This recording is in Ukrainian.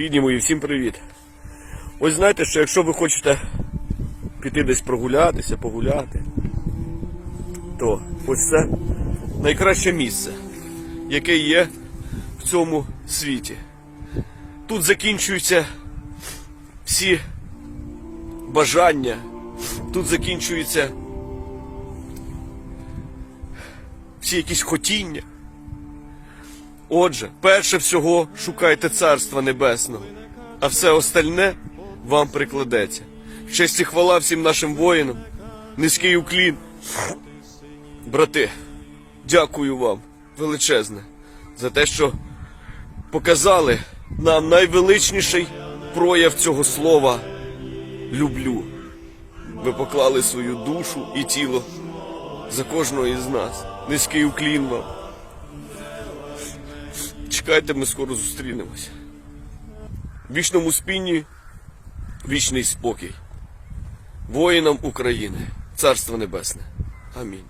Рідні мої, всім привіт. Ось знаєте, що якщо ви хочете піти десь прогулятися, погуляти, то ось це найкраще місце, яке є в цьому світі. Тут закінчуються всі бажання, тут закінчуються всі якісь хотіння. Отже, перше всього шукайте царства небесного, а все остальне вам прикладеться. Честь і хвала всім нашим воїнам, низький уклін. Брати, дякую вам величезне за те, що показали нам найвеличніший прояв цього слова люблю. Ви поклали свою душу і тіло за кожного із нас. Низький уклін вам. Чекайте, ми скоро зустрінемось. В вічному спінні вічний спокій. Воїнам України. Царство Небесне. Амінь.